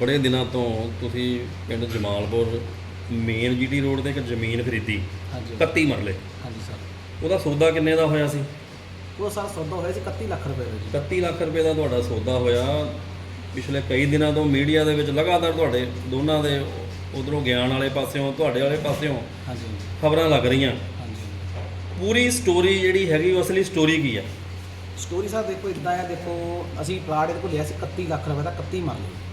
ਬੜੇ ਦਿਨਾਂ ਤੋਂ ਤੁਸੀਂ ਪਿੰਡ ਜਮਾਲਪੁਰ ਮੇਨ ਜੀਟੀ ਰੋਡ ਤੇ ਇੱਕ ਜ਼ਮੀਨ ਖਰੀਦੀ ਹਾਂਜੀ। 31 ਮਰਲੇ। ਹਾਂਜੀ ਸਰ। ਉਹਦਾ ਸੌਦਾ ਕਿੰਨੇ ਦਾ ਹੋਇਆ ਸੀ? ਉਹ ਸਰ ਸੌਦਾ ਹੋਇਆ ਸੀ 31 ਲੱਖ ਰੁਪਏ ਦਾ ਜੀ। 31 ਲੱਖ ਰੁਪਏ ਦਾ ਤੁਹਾਡਾ ਸੌਦਾ ਹੋਇਆ। ਪਿਛਲੇ ਕਈ ਦਿਨਾਂ ਤੋਂ ਮੀਡੀਆ ਦੇ ਵਿੱਚ ਲਗਾਤਾਰ ਤੁਹਾਡੇ ਦੋਨਾਂ ਦੇ ਉਧਰੋਂ ਗਿਆਨ ਵਾਲੇ ਪਾਸਿਓਂ ਤੁਹਾਡੇ ਵਾਲੇ ਪਾਸਿਓਂ ਹਾਂਜੀ। ਖਬਰਾਂ ਲੱਗ ਰਹੀਆਂ। ਹਾਂਜੀ। ਪੂਰੀ ਸਟੋਰੀ ਜਿਹੜੀ ਹੈਗੀ ਉਹ ਅਸਲੀ ਸਟੋਰੀ ਕੀ ਆ? ਸਟੋਰੀ ਸਾਹਿਬ ਦੇਖੋ ਇਦਾਂ ਆ ਦੇਖੋ ਅਸੀਂ ਪਲਾਟ ਇਹਦੇ ਕੋਲ ਲਿਆ ਸੀ 31 ਲੱਖ ਰੁਪਏ ਦਾ 31 ਮੰਨ ਲਓ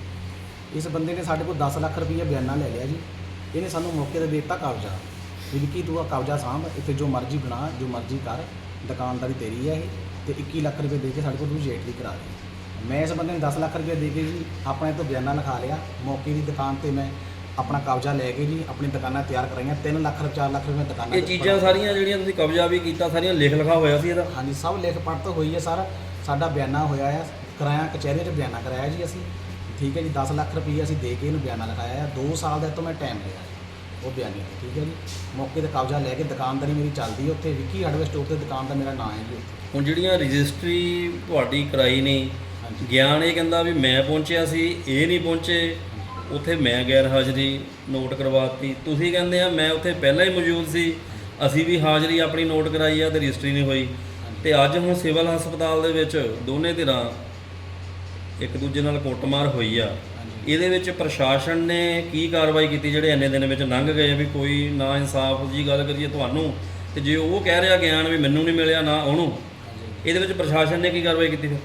ਇਸ ਬੰਦੇ ਨੇ ਸਾਡੇ ਕੋਲ 10 ਲੱਖ ਰੁਪਏ ਬਿਆਨਾ ਲੈ ਲਿਆ ਜੀ। ਇਹਨੇ ਸਾਨੂੰ ਮੌਕੇ ਤੇ ਦੇ ਦਿੱਤਾ ਕਬਜ਼ਾ। ਵੀ ਵਿੱਕੀ ਤੂੰ ਆ ਕਬਜ਼ਾ ਸਾਂਭ ਇੱਥੇ ਜੋ ਮਰਜ਼ੀ ਬਣਾ ਜੋ ਮਰਜ਼ੀ ਕਰ ਦੁਕਾਨਦਾਰੀ ਤੇਰੀ ਹੈ ਇਹ ਤੇ 21 ਲੱਖ ਰੁਪਏ ਦੇ ਕੇ ਸਾਡੇ ਕੋਲ ਤੂੰ ਜੇਟਲੀ ਕਰਾ ਦੇ। ਮੈਂ ਇਸ ਬੰਦੇ ਨੂੰ 10 ਲੱਖ ਰੁਪਏ ਦੇ ਕੇ ਜੀ ਆਪਣੇ ਤੋਂ ਬਿਆਨਾ ਲਿਖਾ ਲਿਆ। ਮੌਕੇ ਦੀ ਦੁਕਾਨ ਤੇ ਮੈਂ ਆਪਣਾ ਕਬਜ਼ਾ ਲੈ ਕੇ ਜੀ ਆਪਣੀ ਦੁਕਾਨਾਂ ਤਿਆਰ ਕਰਾਈਆਂ। 3 ਲੱਖ 4 ਲੱਖ ਰੁਪਏ ਦੁਕਾਨਾਂ ਇਹ ਚੀਜ਼ਾਂ ਸਾਰੀਆਂ ਜਿਹੜੀਆਂ ਤੁਸੀਂ ਕਬਜ਼ਾ ਵੀ ਕੀਤਾ ਸਾਰੀਆਂ ਲਿਖ ਲਿਖਾ ਹੋਇਆ ਸੀ ਇਹਦਾ। ਹਾਂਜੀ ਸਭ ਲਿਖ ਪੜ੍ਹ ਤੋਂ ਹੋਈ ਹੈ ਸਰ। ਸਾਡਾ ਬਿਆਨਾ ਹੋਇਆ ਹੈ ਕਰਾਇਆ ਕਚਹਿਰੀ 'ਚ ਬਿਆਨਾ ਕਰਾਇਆ ਜੀ ਅਸੀਂ। ਠੀਕ ਹੈ ਜੀ 10 ਲੱਖ ਰੁਪਏ ਅਸੀਂ ਦੇ ਕੇ ਇਹਨੂੰ ਬਿਆਨਾ ਲਿਖਾਇਆ ਹੈ 2 ਸਾਲ ਦਾ ਤੋਂ ਮੈਂ ਟਾਈਮ ਲਿਆ ਉਹ ਬਿਆਨੇ ਤੇ ਠੀਕ ਹੈ ਜੀ। ਮੌਕੇ ਤੇ ਕਬਜ਼ਾ ਲੈ ਕੇ ਦੁਕਾਨਦਾਰੀ ਮੇਰੀ ਚੱਲਦੀ ਹੈ ਉੱਥੇ ਵਿੱਕੀ ਹਾਰਡਵੇਅਰ ਸਟੋਰ ਤੇ ਦੁਕਾਨ ਦਾ ਮੇਰਾ ਨਾਮ ਹੈ ਜੀ ਉੱਥੇ। ਹੁਣ ਜਿਹੜੀਆਂ ਰਜਿਸਟਰੀ ਤੁਹਾਡੀ ਕਰਾਈ ਨਹੀਂ ਹਾਂਜੀ। ਗਿਆਨ ਇਹ ਕਹਿੰਦਾ ਵੀ ਮੈਂ ਪਹੁੰਚਿਆ ਸੀ ਇਹ ਨਹੀਂ ਪਹੁੰਚੇ ਉੱਥੇ ਮੈਂ ਗੈਰ ਹਾਜ਼ਰੀ ਨੋਟ ਕਰਵਾਤੀ ਤੁਸੀਂ ਕਹਿੰਦੇ ਆ ਮੈਂ ਉੱਥੇ ਪਹਿਲਾਂ ਹੀ ਮੌਜੂਦ ਸੀ ਅਸੀਂ ਵੀ ਹਾਜ਼ਰੀ ਆਪਣੀ ਨੋਟ ਕਰਾਈ ਆ ਤੇ ਰਜਿਸਟਰੀ ਨਹੀਂ ਹੋਈ। ਤੇ ਅੱਜ ਹੁਣ ਸਿਵਲ ਹਸਪਤਾਲ ਦੇ ਵਿੱਚ ਦੋਨੇ ਧਿਰਾਂ ਇੱਕ ਦੂਜੇ ਨਾਲ ਕੁੱਟਮਾਰ ਹੋਈ ਆ। ਇਹਦੇ ਵਿੱਚ ਪ੍ਰਸ਼ਾਸਨ ਨੇ ਕੀ ਕਾਰਵਾਈ ਕੀਤੀ ਜਿਹੜੇ ਇੰਨੇ ਦਿਨ ਵਿੱਚ ਲੰਘ ਗਏ ਆ ਵੀ ਕੋਈ ਨਾ ਇਨਸਾਫ ਦੀ ਗੱਲ ਕਰੀਏ ਤੁਹਾਨੂੰ ਤੇ ਜੇ ਉਹ ਕਹਿ ਰਿਹਾ ਗਿਆਨ ਵੀ ਮੈਨੂੰ ਨਹੀਂ ਮਿਲਿਆ ਨਾ ਉਹਨੂੰ ਇਹਦੇ ਵਿੱਚ ਪ੍ਰਸ਼ਾਸਨ ਨੇ ਕੀ ਕਾਰਵਾਈ ਕੀਤੀ ਫਿਰ?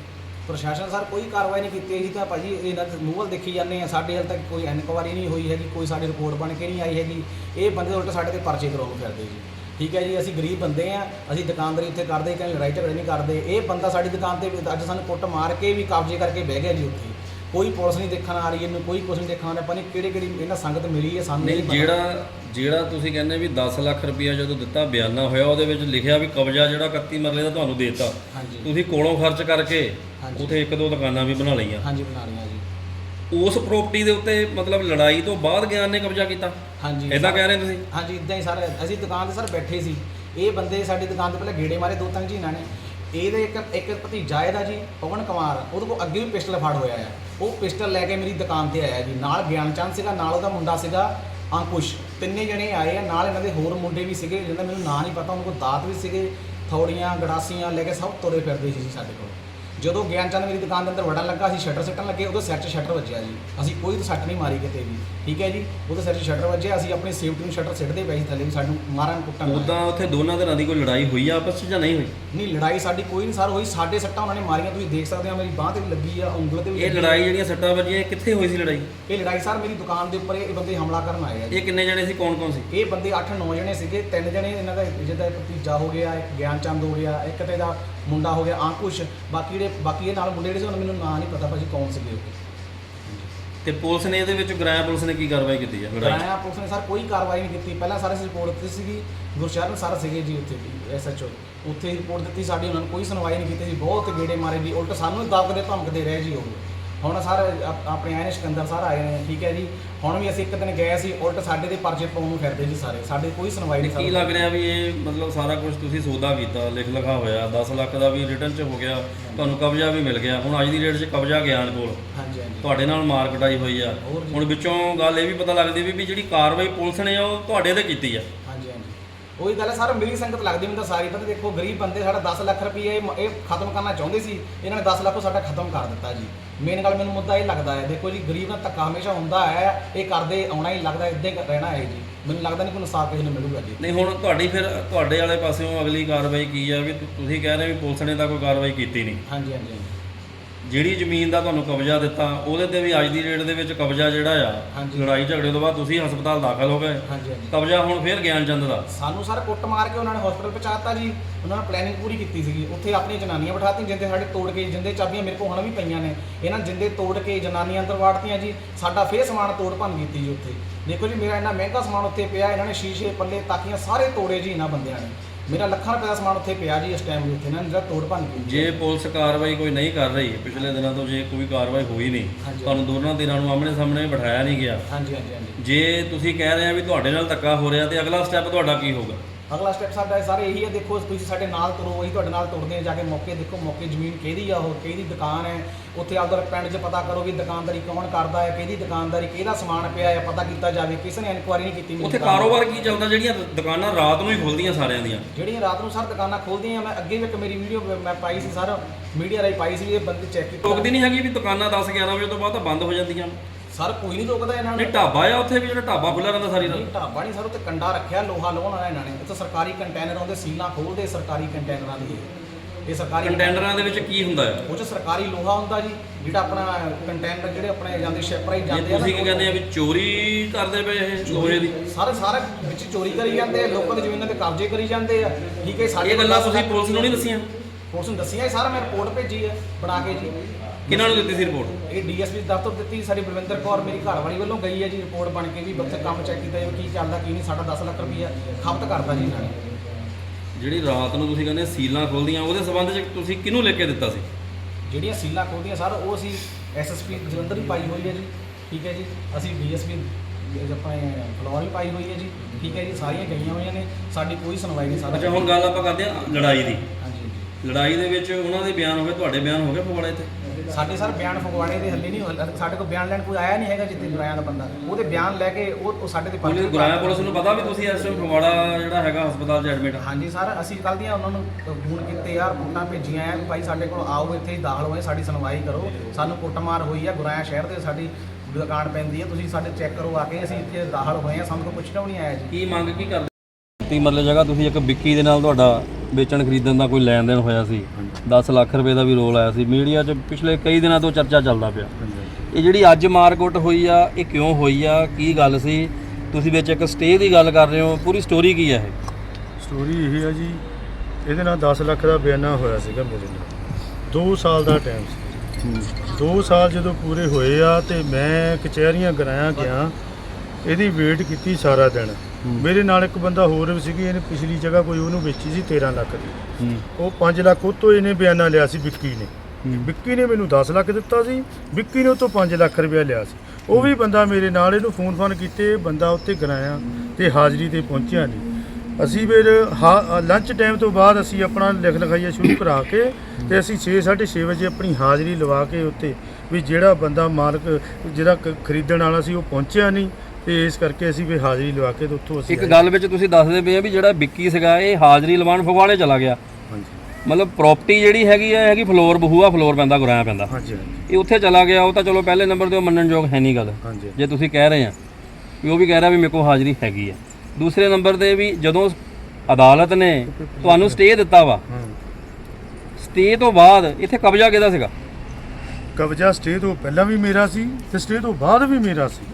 ਪ੍ਰਸ਼ਾਸਨ ਸਰ ਕੋਈ ਕਾਰਵਾਈ ਨਹੀਂ ਕੀਤੀ ਅਸੀਂ ਤਾਂ ਭਾਜੀ ਇਹਨਾਂ ਦੇ ਮੂਹਲ ਦੇਖੀ ਜਾਂਦੇ ਆ। ਸਾਡੇ ਹਾਲ ਤੱਕ ਕੋਈ ਇਨਕੁਆਰੀ ਨਹੀਂ ਹੋਈ ਹੈਗੀ ਕੋਈ ਸਾਡੀ ਰਿਪੋਰਟ ਬਣ ਕੇ ਨਹੀਂ ਆਈ ਹੈਗੀ। ਇਹ ਬੰਦੇ ਉਲਟ ਸਾਡੇ ਤੇ ਪਰਚੇ ਕਰਾਉਣ ਫਿਰਦੇ ਜੀ। ਠੀਕ ਹੈ ਜੀ ਅਸੀਂ ਗਰੀਬ ਬੰਦੇ ਆ ਅਸੀਂ ਦੁਕਾਨਦਾਰੀ ਉੱਥੇ ਕਰਦੇ ਕਿ ਲੜਾਈ ਝਗੜੇ ਨਹੀਂ ਕਰਦੇ। ਇਹ ਬੰਦਾ ਸਾਡੀ ਦੁਕਾਨ ਤੇ ਅੱਜ ਸਾਨੂੰ ਕੁੱਟ ਮਾਰ ਕੇ ਵੀ ਕਬਜ਼ੇ ਕਰਕੇ ਬਹਿ ਗਿਆ ਜੀ ਉੱਥੇ। ਕੋਈ ਪੁਲਿਸ ਨਹੀਂ ਦੇਖਣ ਆ ਰਹੀ ਇਹਨੂੰ ਕੋਈ ਕੁਛ ਨਹੀਂ ਦੇਖਣ ਆ ਰਿਹਾ ਪਤਾ ਕਿਹੜੇ ਕਿਹੜੀ ਇਹਨਾਂ ਸੰਗਤ ਮਿਲੀ ਹੈ ਸਾਨੂੰ ਨਹੀਂ। ਜਿਹੜਾ ਜਿਹੜਾ ਤੁਸੀਂ ਕਹਿੰਦੇ ਵੀ 10 ਲੱਖ ਰੁਪਇਆ ਜਦੋਂ ਦਿੱਤਾ ਬਿਆਨਾ ਹੋਇਆ ਉਹਦੇ ਵਿੱਚ ਲਿਖਿਆ ਵੀ ਕਬਜ਼ਾ ਜਿਹੜਾ 31 ਮਰਲੇ ਦਾ ਤੁਹਾਨੂੰ ਦੇਤਾ। ਤੁਸੀਂ ਕੋਲੋਂ ਖਰਚ ਕਰਕੇ। ਉਥੇ ਇੱਕ ਦੋ ਦੁਕਾਨਾਂ ਵੀ ਬਣਾ ਲਈਆਂ। ਹਾਂਜੀ ਬਣਾ ਜੀ। ਉਸ ਪ੍ਰਾਪਰਟੀ ਦੇ ਉੱਤੇ ਮਤਲਬ ਲੜਾਈ ਤੋਂ ਬਾਅਦ ਗਿਆਨ ਨੇ ਕਬਜ਼ਾ ਕੀਤਾ? ਹਾਂਜੀ। ਇਦਾਂ ਕਹਿ ਰਹੇ ਤੁਸੀਂ? ਹਾਂਜੀ ਇਦਾਂ ਹੀ ਸਰ। ਅਸੀਂ ਦੁਕਾਨ ਤੇ ਸਰ ਬੈਠੇ ਸੀ। ਇਹ ਬੰਦੇ ਸਾਡੀ ਦੁਕਾਨ ਤੇ ਪਹਿਲਾਂ ਗੇੜੇ ਮਾਰੇ ਦੋ ਤਿੰਨ ਜੀਨਾਂ ਨੇ। ਇਹਦੇ ਇੱਕ ਇੱਕ ਭਤੀਜਾ ਇਹਦਾ ਜੀ ਪਵਨ ਕੁਮਾਰ ਉਹਦੇ ਕੋਲ ਅੱਗੇ ਵੀ ਪਿਸਟਲ ਫੜ ਹੋਇਆ ਆ। ਉਹ ਪਿਸਟਲ ਲੈ ਕੇ ਮੇਰੀ ਦੁਕਾਨ ਤੇ ਆਇਆ ਜੀ। ਨਾਲ ਗਿਆਨ ਚੰਦ ਸੀਗਾ ਨਾਲ ਉਹਦਾ ਮੁੰਡਾ ਸੀਗਾ ਅੰਕੁਸ਼। ਤਿੰਨੇ ਜਣੇ ਆਏ ਆ। ਨਾਲ ਇਹਨਾਂ ਦੇ ਹੋਰ ਮੁੰਡੇ ਵੀ ਸੀਗੇ ਜਿਹਦਾ ਮੈਨੂੰ ਨਾਂ ਨਹੀਂ ਪਤਾ ਉਹਨਾਂ ਕੋਲ ਦਾਤ ਵੀ ਸੀਗੇ ਥੌੜੀਆਂ ਗੜਾਸੀਆਂ ਲੈ ਕੇ ਸਭ ਤੁਰੇ ਫਿਰਦੇ ਸੀ ਜੀ ਸਾਡੇ ਕੋਲ। ਜਦੋਂ ਗਿਆਨ ਚੰਦ ਮੇਰੀ ਦੁਕਾਨ ਦੇ ਅੰਦਰ ਵੜਨ ਲੱਗਾ ਅਸੀਂ ਸ਼ਟਰ ਸੱਟਣ ਲੱਗੇ ਉਹਦੇ ਸਿਰ 'ਚ ਸ਼ਟਰ ਵੱਜਿਆ ਜੀ। ਅਸੀਂ ਕੋਈ ਤਾਂ ਸੱਟ ਨਹੀਂ ਮਾਰੀ ਕਿਤੇ ਵੀ ਠੀਕ ਹੈ ਜੀ? ਉਹਦੇ ਸਿਰ 'ਚ ਸ਼ਟਰ ਵੱਜਿਆ ਅਸੀਂ ਆਪਣੀ ਸੇਫਟੀ ਨੂੰ ਸ਼ਟਰ ਸਿੱਟਦੇ ਪਏ ਸੀ ਥੱਲੇ ਵੀ ਸਾਨੂੰ ਮਾਰਨ ਕੁੱਟਣ। ਉਦਾਂ ਉੱਥੇ ਦੋਨਾਂ ਧਿਰਾਂ ਦੀ ਕੋਈ ਲੜਾਈ ਹੋਈ ਆ ਆਪਸ 'ਚ ਜਾਂ ਨਹੀਂ ਹੋਈ? ਨਹੀਂ ਲੜਾਈ ਸਾਡੀ ਕੋਈ ਨਹੀਂ ਸਰ ਹੋਈ ਸਾਡੇ ਸੱਟਾਂ ਉਹਨਾਂ ਨੇ ਮਾਰੀਆਂ ਤੁਸੀਂ ਦੇਖ ਸਕਦੇ ਹੋ ਮੇਰੀ ਬਾਹ ਤੇ ਵੀ ਲੱਗੀ ਆ ਉਂਗਲ ਤੇ ਵੀ ਇਹ ਲੱਗੀ ਆ। ਲੜਾਈ ਜਿਹੜੀਆਂ ਸੱਟਾਂ ਵੱਜੀਆਂ ਇਹ ਕਿੱਥੇ ਹੋਈ ਸੀ ਲੜਾਈ? ਇਹ ਲੜਾਈ ਸਰ ਮੇਰੀ ਦੁਕਾਨ ਦੇ ਉੱਪਰ ਇਹ ਬੰਦੇ ਹਮਲਾ ਕਰਨ ਆਏ ਆ ਜੀ। ਇਹ ਕਿੰਨੇ ਜਣੇ ਸੀ ਕੌਣ ਕੌਣ ਸੀ? ਇਹ ਬੰਦੇ 8-9 ਜਣੇ ਸੀਗੇ ਤਿੰਨ ਜਣੇ ਇਹਨਾਂ ਦਾ ਜਿਹਦਾ ਇੱਕ ਭਤੀਜਾ ਹੋ ਗਿਆ ਗਿਆਨ ਚੰਦ ਹੋ ਗਿਆ ਇੱਕ ਤੇ ਦਾ ਮੁੰਡਾ ਹੋ ਗਿਆ ਅੰਕੁਸ਼ ਬਾਕੀ ਜਿਹੜੇ ਬਾਕੀ ਇਹ ਨਾਲ ਮੁੰਡੇ ਜਿਹੜੇ ਸੀ ਉਹਨਾਂ ਮੈਨੂੰ ਨਾਂ ਨਹੀਂ ਪਤਾ ਭਾਜੀ ਕੌਣ ਸੀਗੇ ਉਹ। ਤੇ ਪੁਲਿਸ ਨੇ ਇਹਦੇ ਵਿੱਚ ਗ੍ਰਾਇਆ ਪੁਲਿਸ ਨੇ ਕੀ ਕਾਰਵਾਈ ਕੀਤੀ ਆ? ਲੜਾਈ 'ਚ? ਪੁਲਿਸ ਨੇ ਸਰ ਕੋਈ ਕਾਰਵਾਈ ਨਹੀਂ ਕੀਤੀ। ਪਹਿਲਾਂ ਸਾਰੇ ਰਿਪੋਰਟ ਦਿੱਤੀ ਸੀਗੀ ਗੁਰਸ਼ਰਨ ਸਰ ਸੀਗੇ ਜੀ ਉੱਥੇ ਐਸਐਚਓ ਉੱਥੇ ਰਿਪੋਰਟ ਦਿੱਤੀ ਸਾਡੀ ਉਹਨਾਂ ਨੇ ਕੋਈ ਸੁਣਵਾਈ ਨਹੀਂ ਕੀਤੀ ਜੀ ਬਹੁਤ ਗੇੜੇ ਮਾਰੇ ਜੀ ਉਲਟ ਸਾਨੂੰ ਹੀ ਦਬਕਦੇ ਧਮਕਦੇ ਰਹੇ ਜੀ ਉਹ। ਹੁਣ ਸਰ ਆਪ- ਆਪਣੇ ਆਏ ਨੇ ਸਿਕੰਦਰ ਸਰ ਆਏ ਨੇ ਠੀਕ ਹੈ ਜੀ। ਹੁਣ ਵੀ ਅਸੀਂ ਇੱਕ ਦਿਨ ਗਏ ਸੀ ਉਲਟ ਸਾਡੇ ਦੇ ਪਰਚੇ ਪਾਉਣ ਨੂੰ ਫਿਰਦੇ ਜੀ ਸਾਰੇ। ਸਾਡੇ ਕੋਈ ਸੁਣਵਾਈ ਨਹੀਂ ਕੀ ਸਰ ਲੱਗ ਰਿਹਾ ਵੀ ਇਹ ਮਤਲਬ ਸਾਰਾ ਕੁਝ ਤੁਸੀਂ ਸੌਦਾ ਕੀਤਾ ਲਿਖ ਲਿਖਾ ਹੋਇਆ 10 ਲੱਖ ਦਾ ਵੀ ਰਿਟਰਨ 'ਚ ਹੋ ਗਿਆ ਤੁਹਾਨੂੰ ਕਬਜ਼ਾ ਵੀ ਮਿਲ ਗਿਆ। ਹੁਣ ਅੱਜ ਦੀ ਡੇਟ 'ਚ ਕਬਜ਼ਾ ਗਿਆਨ ਕੋਲ। ਹਾਂਜੀ ਹਾਂਜੀ। ਤੁਹਾਡੇ ਨਾਲ ਮਾਰ ਕਟਾਈ ਹੋਈ ਆ। ਹੋਰ ਜੀ। ਹੁਣ ਵਿੱਚੋਂ ਗੱਲ ਇਹ ਵੀ ਪਤਾ ਲੱਗਦੀ ਵੀ ਵੀ ਜਿਹੜੀ ਕਾਰਵਾਈ ਪੁਲਿਸ ਨੇ ਉਹ ਤੁਹਾਡੇ ਤੇ ਕੀਤੀ ਆ। ਉਹੀ ਗੱਲ ਹੈ ਸਰ ਮੇਰੀ ਸੰਗਤ ਲੱਗਦੀ ਮੈਨੂੰ ਤਾਂ ਸਾਰੀ ਪਤਾ ਦੇਖੋ ਗਰੀਬ ਬੰਦੇ ਸਾਡਾ 10 ਲੱਖ ਰੁਪਏ ਇਹ ਖਤਮ ਕਰਨਾ ਚਾਹੁੰਦੇ ਸੀ ਇਹਨਾਂ ਨੇ 10 ਲੱਖ ਉਹ ਸਾਡਾ ਖਤਮ ਕਰ ਦਿੱਤਾ ਜੀ। ਮੇਨ ਗੱਲ ਮੈਨੂੰ ਮੁੱਦਾ ਇਹ ਲੱਗਦਾ ਹੈ ਦੇਖੋ ਜੀ ਗਰੀਬ ਨਾਲ ਧੱਕਾ ਹਮੇਸ਼ਾ ਹੁੰਦਾ ਹੈ ਇਹ ਕਰਦੇ ਆਉਣਾ ਹੀ ਲੱਗਦਾ ਇਦਾਂ ਹੀ ਰਹਿਣਾ ਹੈ ਜੀ। ਮੈਨੂੰ ਲੱਗਦਾ ਨਹੀਂ ਕੋਈ ਇਨਸਾਫ ਕਿਸੇ ਨੂੰ ਮਿਲੂਗਾ ਜੀ। ਨਹੀਂ ਹੁਣ ਤੁਹਾਡੀ ਫਿਰ ਤੁਹਾਡੇ ਵਾਲੇ ਪਾਸਿਓਂ ਅਗਲੀ ਕਾਰਵਾਈ ਕੀ ਆ ਵੀ ਤੁਸੀਂ ਕਹਿ ਰਹੇ ਵੀ ਪੁਲਿਸ ਨੇ ਤਾਂ ਕੋਈ ਕਾਰਵਾਈ ਕੀਤੀ ਨਹੀਂ। ਹਾਂਜੀ ਹਾਂਜੀ। ਜਿਹੜੀ ਜ਼ਮੀਨ ਦਾ ਤੁਹਾਨੂੰ ਕਬਜ਼ਾ ਦਿੱਤਾ ਉਹਦੇ ਤੇ ਵੀ ਅੱਜ ਦੀ ਡੇਟ ਦੇ ਵਿੱਚ ਕਬਜ਼ਾ ਜਿਹੜਾ ਆ ਹਾਂਜੀ। ਲੜਾਈ ਝਗੜੇ ਤੋਂ ਬਾਅਦ ਤੁਸੀਂ ਹਸਪਤਾਲ ਦਾਖਲ ਹੋ ਗਏ। ਹਾਂਜੀ ਹਾਂਜੀ। ਕਬਜ਼ਾ ਹੁਣ ਫਿਰ ਗਿਆਨ ਚੰਦ ਦਾ। ਸਾਨੂੰ ਸਰ ਕੁੱਟ ਮਾਰ ਕੇ ਉਹਨਾਂ ਨੇ ਹਸਪੀਟਲ ਪਹੁੰਚਾਤਾ ਜੀ ਉਹਨਾਂ ਨੇ ਪਲੈਨਿੰਗ ਪੂਰੀ ਕੀਤੀ ਸੀਗੀ। ਉੱਥੇ ਆਪਣੀਆਂ ਜਨਾਨੀਆਂ ਬਿਠਾਤੀਆਂ ਜਿੰਦੇ ਸਾਡੇ ਤੋੜ ਕੇ ਜਿੰਦੇ ਚਾਬੀਆਂ ਮੇਰੇ ਕੋਲ ਹੁਣ ਵੀ ਪਈਆਂ ਨੇ। ਇਹਨਾਂ ਜਿੰਦੇ ਤੋੜ ਕੇ ਜਨਾਨੀਆਂ ਅੰਦਰ ਵਾੜਤੀਆਂ ਜੀ ਸਾਡਾ ਫੇਰ ਸਮਾਨ ਤੋੜ ਭੰਨ ਕੀਤੀ ਜੀ ਉੱਥੇ। ਦੇਖੋ ਜੀ ਮੇਰਾ ਇੰਨਾ ਮਹਿੰਗਾ ਸਮਾਨ ਉੱਥੇ ਪਿਆ ਇਹਨਾਂ ਨੇ ਸ਼ੀਸ਼ੇ ਪੱਲੇ ਤਾਕੀਆਂ ਸਾਰੇ ਤੋੜੇ ਜੀ ਇਹਨਾਂ ਬੰਦਿਆਂ ਨੇ। ਮੇਰਾ ਲੱਖਾਂ ਰੁਪਏ ਦਾ ਸਮਾਨ ਉੱਥੇ ਪਿਆ ਜੀ ਇਸ ਟਾਈਮ ਵੀ ਉੱਥੇ ਨੇ ਜਿਹੜਾ ਤੋੜ ਭੰਨ ਕੀਤੀ ਜੇ ਪੁਲਿਸ ਕਾਰਵਾਈ ਕੋਈ ਨਹੀਂ ਕਰ ਰਹੀ ਪਿਛਲੇ ਦਿਨਾਂ ਤੋਂ ਜੇ ਕੋਈ ਕਾਰਵਾਈ ਹੋਈ ਨਹੀਂ ਹਾਂਜੀ। ਤੁਹਾਨੂੰ ਦੋਨਾਂ ਧਿਰਾਂ ਨੂੰ ਆਮਣੇ ਸਾਹਮਣੇ ਬਿਠਾਇਆ ਨਹੀਂ ਗਿਆ। ਹਾਂਜੀ ਹਾਂਜੀ ਹਾਂਜੀ। ਜੇ ਤੁਸੀਂ ਕਹਿ ਰਹੇ ਆ ਵੀ ਤੁਹਾਡੇ ਨਾਲ ਧੱਕਾ ਹੋ ਰਿਹਾ ਤੇ ਅਗਲਾ ਸਟੈਪ ਤੁਹਾਡਾ ਕੀ ਹੋਊਗਾ? ਅਗਲਾ ਸਟੈਪ ਸਾਡਾ ਸਾਰੇ ਇਹੀ ਹੈ ਦੇਖੋ ਤੁਸੀਂ ਸਾਡੇ ਨਾਲ ਤੁਰੋ ਅਸੀਂ ਤੁਹਾਡੇ ਨਾਲ ਤੁਰਦੇ ਹਾਂ ਜਾ ਕੇ ਮੌਕੇ ਦੇਖੋ ਮੌਕੇ ਜ਼ਮੀਨ ਕਿਹਦੀ ਆ ਉਹ ਕਿਹਦੀ ਦੁਕਾਨ ਹੈ ਉੱਥੇ ਆਪਦਾ ਪਿੰਡ 'ਚ ਪਤਾ ਕਰੋ ਵੀ ਦੁਕਾਨਦਾਰੀ ਕੌਣ ਕਰਦਾ ਹੈ ਕਿਹਦੀ ਦੁਕਾਨਦਾਰੀ ਕਿਹਦਾ ਸਮਾਨ ਪਿਆ ਹੈ ਪਤਾ ਕੀਤਾ ਜਾਵੇ ਕਿਸੇ ਨੇ ਇਨਕੁਆਇਰੀ ਨਹੀਂ ਕੀਤੀ ਮੇਰੀ ਉੱਥੇ ਦੁਕਾਨ ਕਾਰੋਬਾਰ ਕੀ ਚੱਲਦਾ ਜਿਹੜੀਆਂ ਦੁਕਾਨਾਂ ਰਾਤ ਨੂੰ ਹੀ ਖੁੱਲਦੀਆਂ ਸਾਰਿਆਂ ਦੀਆਂ? ਜਿਹੜੀਆਂ ਰਾਤ ਨੂੰ ਸਰ ਦੁਕਾਨਾਂ ਖੋਲਦੀਆਂ ਮੈਂ ਅੱਗੇ ਵੀ ਇੱਕ ਮੇਰੀ ਵੀਡੀਓ ਮੈਂ ਪਾਈ ਸੀ ਸਰ ਮੀਡੀਆ ਰਾਈ ਪਾਈ ਸੀ ਵੀ ਇਹ ਬੰਦੇ ਚੈੱਕ ਕੀਤਾ। ਰੋਕਦੀ ਨਹੀਂ ਹੈਗੀ ਵੀ ਦੁਕਾਨਾਂ 10 11 ਵਜੇ ਤੋਂ ਬਾਅਦ ਤਾਂ ਬੰਦ ਹੋ ਜਾਂਦੀਆਂ। ਸਰ ਕੋਈ ਨਹੀਂ ਰੋਕਦਾ ਇਹਨਾਂ ਨਹੀਂ ਨੇ ਢਾਬਾ ਆ ਉੱਥੇ ਵੀ ਜਿਹੜਾ ਢਾਬਾ ਖੁੱਲ੍ਹਾ ਰਹਿੰਦਾ ਸਾਰੀ ਨਹੀਂ ਰਾਤ ਢਾਬਾ ਨਹੀਂ ਸਰ ਉੱਤੇ ਕੰਡਾ ਰੱਖਿਆ ਲੋਹਾ ਲਾਉਣ ਵਾਲਾ ਇਹਨਾਂ ਨੇ। ਇੱਥੇ ਸਰਕਾਰੀ ਕੰਟੇਨਰ ਆਉਂਦੇ ਸੀਲਾਂ ਖੋਲਦੇ ਸਰਕਾਰੀ ਕੰਟੇਨਰਾਂ ਦੀ। ਇਹ। ਇਹ ਸਰਕਾਰੀ ਕੰਟੇਨਰਾਂ ਦੇ ਵਿੱਚ ਕੀ ਹੁੰਦਾ ਹੈ? ਉਹ ਚ ਸਰਕਾਰੀ ਲੋਹਾ ਹੁੰਦਾ ਜੀ ਜਿਹੜਾ ਆਪਣਾ ਕੰਟੇਨਰ ਜਿਹੜੇ ਆਪਣੇ ਜਾਂਦੇ ਸ਼ਿਪਰ ਹੀ ਜੇ ਜਾਂਦੇ ਆ ਤੁਸੀਂ ਕੀ ਕਹਿੰਦੇ ਆ ਵੀ ਚੋਰੀ ਕਰਦੇ ਪਏ ਇਹ ਲੋਹੇ ਦੀ? ਸਾਰੇ ਸਾਰੇ ਵਿੱਚ ਚੋਰੀ ਕਰੀ ਜਾਂਦੇ ਆ ਲੋਕਾਂ ਦੀ ਜ਼ਮੀਨਾਂ ਤੇ ਕਬਜ਼ੇ ਕਰੀ ਜਾਂਦੇ ਆ। ਠੀਕ ਹੈ ਸਾਡੇ ਇਹ ਗੱਲਾਂ ਤੁਸੀਂ ਪੁਲਿਸ ਨੂੰ ਨਹੀਂ ਦੱਸੀਆਂ? ਪੁਲਿਸ ਨੂੰ ਦੱਸੀਆਂ ਇਹ ਸਾਰਾ ਮੈਂ ਰਿਪੋਰਟ ਭੇਜੀ ਹੈ ਬਣਾ ਕੇ ਜੀ। ਕਿਹਨਾਂ ਨੂੰ ਦਿੱਤੀ ਸੀ ਰਿਪੋਰਟ ਇਹ ਡੀਐਸਪੀ ਦਫ਼ਤਰ ਦਿੱਤੀ ਸਾਡੀ ਬਲਵਿੰਦਰ ਕੌਰ ਮੇਰੀ ਘਰ ਵਾਲੀ ਵੱਲੋਂ ਗਈ ਹੈ ਜੀ ਰਿਪੋਰਟ ਬਣ ਕੇ ਵੀ ਉੱਥੇ ਕੰਮ ਚੈੱਕ ਕੀਤਾ ਜੀ ਕੀ ਚੱਲਦਾ ਕੀ ਨਹੀਂ ਸਾਡਾ 10 ਲੱਖ ਰੁਪਈਆ ਖਪਤ ਕਰਦਾ ਜੀ ਇਹਨਾਂ ਨੇ। ਜਿਹੜੀ ਰਾਤ ਨੂੰ ਤੁਸੀਂ ਕਹਿੰਦੇ ਸੀਲਾਂ ਖੁੱਲਦੀਆਂ ਉਹਦੇ ਸੰਬੰਧ 'ਚ ਤੁਸੀਂ ਕਿਹਨੂੰ ਲਿਖ ਕੇ ਦਿੱਤਾ ਸੀ? ਜਿਹੜੀਆਂ ਸੀਲਾਂ ਖੋਲਦੀਆਂ ਸਰ ਉਹ ਅਸੀਂ ਐਸਐਸਪੀ ਜਲੰਧਰ ਹੀ ਪਾਈ ਹੋਈ ਹੈ ਜੀ ਠੀਕ ਹੈ ਜੀ। ਅਸੀਂ ਡੀਐਸਪੀ ਆਪਣੇ ਫਲੋਰ ਵੀ ਪਾਈ ਹੋਈ ਹੈ ਜੀ ਠੀਕ ਹੈ ਜੀ ਸਾਰੀਆਂ ਗਈਆਂ ਹੋਈਆਂ ਨੇ ਸਾਡੀ ਕੋਈ ਸੁਣਵਾਈ ਨਹੀਂ ਸਰ ਅੱਛਾ ਹੁਣ ਗੱਲ ਆਪਾਂ ਕਰਦੇ ਆ ਲੜਾਈ ਦੀ। ਹਾਂਜੀ। ਲੜਾਈ ਦੇ ਵਿੱਚ ਉਹਨਾਂ ਦੇ ਬਿਆਨ ਹੋ ਗਏ ਤੁਹਾਡੇ ਬਿਆਨ ਹੋ ਗਏ ਫਗਵਾੜੇ ਤੇ? ਸਾਡੇ ਸਰ ਬਿਆਨ ਫਗਵਾੜੇ ਦੇ ਹੱਲੇ ਨਹੀਂ ਹੋਏ। ਸਾਡੇ ਕੋਲ ਬਿਆਨ ਲੈਣ ਕੋਈ ਆਇਆ ਨਹੀਂ ਹੈਗਾ ਜਿੱਥੇ ਗੁਰਾਇਆ ਦਾ ਬੰਦਾ। ਉਹਦੇ ਬਿਆਨ ਲੈ ਕੇ ਉਹ ਉਹ ਸਾਡੇ ਤੇ ਪਰਚੇ ਪੁਲਿਸ ਗੁਰਾਇਆ ਪੁਲਿਸ ਨੂੰ ਪਤਾ ਵੀ ਤੁਸੀਂ ਇਸ ਟਾਈਮ ਫਗਵਾੜਾ ਜਿਹੜਾ ਹੈਗਾ ਹਸਪਤਾਲ 'ਚ ਐਡਮਿਟ ਆ? ਹਾਂਜੀ ਸਰ ਅਸੀਂ ਕੱਲ੍ਹ ਦੀਆਂ ਉਹਨਾਂ ਨੂੰ ਫੋਨ ਕੀਤੇ ਯਾਰ ਫੋਟਾਂ ਭੇਜੀਆਂ ਆ ਵੀ ਭਾਈ ਸਾਡੇ ਕੋਲ ਆਓ ਇੱਥੇ ਹੀ ਦਾਖਲ ਹੋਏ ਸਾਡੀ ਸੁਣਵਾਈ ਕਰੋ। ਸਾਨੂੰ ਕੁੱਟਮਾਰ ਹੋਈ ਆ ਗੁਰਾਇਆ ਸ਼ਹਿਰ ਦੇ ਸਾਡੀ ਦੁਕਾਨ ਪੈਂਦੀ ਹੈ ਤੁਸੀਂ ਸਾਡੇ ਚੈੱਕ ਕਰੋ ਆ ਕੇ ਅਸੀਂ ਇੱਥੇ ਦਾਖਲ ਹੋਏ ਆ ਸਾਨੂੰ ਕੋਈ ਪੁੱਛਣਾ ਵੀ ਨਹੀਂ ਆਇਆ ਜੀ। ਕੀ ਮੰਗ ਕੀ ਕਰਦੇ? ਤੀ ਮਰਲੇ ਜਗ੍ਹਾ ਤੁਸੀਂ ਇੱਕ ਵਿੱਕੀ ਦੇ ਨਾਲ ਤੁਹਾਡਾ ਵੇਚਣ ਖਰੀਦਣ ਦਾ ਕੋਈ ਲੈਣ ਦੇਣ ਹੋਇਆ ਸੀ। 10 ਲੱਖ ਰੁਪਏ ਦਾ ਵੀ ਰੋਲ ਆਇਆ ਸੀ। ਮੀਡੀਆ 'ਚ ਪਿਛਲੇ ਕਈ ਦਿਨਾਂ ਤੋਂ ਚਰਚਾ ਚੱਲਦਾ ਪਿਆ। ਇਹ ਜਿਹੜੀ ਅੱਜ ਮਾਰਕੁੱਟ ਹੋਈ ਆ ਇਹ ਕਿਉਂ ਹੋਈ ਆ? ਕੀ ਗੱਲ ਸੀ? ਤੁਸੀਂ ਵਿੱਚ ਇੱਕ ਸਟੇ ਦੀ ਗੱਲ ਕਰ ਰਹੇ ਹੋ। ਪੂਰੀ ਸਟੋਰੀ ਕੀ ਆ ਇਹ? ਸਟੋਰੀ ਇਹ ਹੈ ਜੀ ਇਹਦੇ ਨਾਲ 10 ਲੱਖ ਦਾ ਬਿਆਨਾ ਹੋਇਆ ਸੀਗਾ ਮੇਰੇ ਨਾਲ। 2 ਸਾਲ ਦਾ ਟਾਈਮ ਸੀ। 2 ਸਾਲ ਜਦੋਂ ਪੂਰੇ ਹੋਏ ਆ ਤੇ ਮੈਂ ਕਚਹਿਰੀਆਂ ਕਰਾਇਆ ਗਿਆ ਇਹਦੀ ਵੇਟ ਕੀਤੀ ਸਾਰਾ ਦਿਨ। ਮੇਰੇ ਨਾਲ ਇੱਕ ਬੰਦਾ ਹੋਰ ਵੀ ਸੀਗੀ ਇਹਨੇ ਪਿਛਲੀ ਜਗ੍ਹਾ ਕੋਈ ਉਹਨੂੰ ਵੇਚੀ ਸੀ 13 ਲੱਖ ਦੀ। ਉਹ 5 ਲੱਖ ਉਹ ਤੋਂ ਇਹਨੇ ਬਿਆਨਾ ਲਿਆ ਸੀ ਵਿੱਕੀ ਨੇ। ਵਿੱਕੀ ਨੇ ਮੈਨੂੰ 10 ਲੱਖ ਦਿੱਤਾ ਸੀ ਵਿੱਕੀ ਨੇ ਉਹ ਤੋਂ 5 ਲੱਖ ਰੁਪਇਆ ਲਿਆ ਸੀ। ਉਹ ਵੀ ਬੰਦਾ ਮੇਰੇ ਨਾਲ ਇਹਨੂੰ ਫੋਨ ਫਾਨ ਕੀਤੇ ਬੰਦਾ ਉੱਤੇ ਗਰਾਇਆ ਤੇ ਹਾਜ਼ਰੀ ਤੇ ਪਹੁੰਚਿਆ ਨਹੀਂ ਅਸੀਂ ਫਿਰ ਲੰਚ ਟਾਈਮ ਤੋਂ ਬਾਅਦ ਅਸੀਂ ਆਪਣਾ ਲਿਖ ਲਿਖਾਈਆ ਸ਼ੁਰੂ ਕਰਾ ਕੇ ਤੇ ਅਸੀਂ 6:30 ਵਜੇ ਆਪਣੀ ਹਾਜ਼ਰੀ ਲਵਾ ਕੇ ਉੱਤੇ ਵੀ ਜਿਹੜਾ ਬੰਦਾ ਮਾਲਕ ਜਿਹੜਾ ਖਰੀਦਣ ਵਾਲਾ ਸੀ ਉਹ ਪਹੁੰਚਿਆ ਨਹੀਂ ਤੇ ਇਸ ਕਰਕੇ ਅਸੀਂ ਵੀ ਹਾਜ਼ਰੀ ਲਵਾ ਕੇ ਤੇ ਉੱਥੋਂ ਅਸੀਂ ਇੱਕ ਆਏ। ਗੱਲ ਵਿੱਚ ਤੁਸੀਂ ਦੱਸਦੇ ਪਏ ਆ ਵੀ ਜਿਹੜਾ ਵਿੱਕੀ ਸੀਗਾ ਇਹ ਹਾਜ਼ਰੀ ਲਵਾਉਣ ਫਗਵਾੜੇ ਚਲਾ ਗਿਆ। ਹਾਂਜੀ। ਮਤਲਬ ਪ੍ਰਾਪਰਟੀ ਜਿਹੜੀ ਹੈਗੀ ਆ ਹੈਗੀ ਫਲੋਰ ਬਹੂਆ ਫਲੋਰ ਪੈਂਦਾ ਗੁਰਾਇਆ ਪੈਂਦਾ। ਹਾਂਜੀ ਹਾਂਜੀ। ਇਹ ਉੱਥੇ ਚਲਾ ਗਿਆ ਉਹ ਤਾਂ ਚਲੋ ਪਹਿਲੇ ਨੰਬਰ ਤੇ ਉਹ ਮੰਨਣਯੋਗ ਹੈ ਨਹੀਂ ਗੱਲ। ਹਾਂਜੀ। ਜੇ ਤੁਸੀਂ ਕਹਿ ਰਹੇ ਆ ਵੀ ਉਹ ਵੀ ਕਹਿ ਰਿਹਾ ਵੀ ਮੇਰੇ ਕੋਲ ਹਾਜ਼ਰੀ ਹੈਗੀ ਆ। ਦੂਸਰੇ ਨੰਬਰ ਤੇ ਵੀ ਜਦੋਂ ਅਦਾਲਤ ਨੇ ਤੁਹਾਨੂੰ ਸਟੇ ਦਿੱਤਾ ਵਾ ਹਾਂ। ਸਟੇ ਤੋਂ ਬਾਅਦ ਇੱਥੇ ਕਬਜ਼ਾ ਕਿਹਦਾ ਸੀਗਾ? ਕਬਜ਼ਾ ਸਟੇ ਤੋਂ ਪਹਿਲਾਂ ਵੀ ਮੇਰਾ ਸੀ ਤੇ ਸਟੇ ਤੋਂ ਬਾਅਦ ਵੀ ਮੇਰਾ ਸੀ।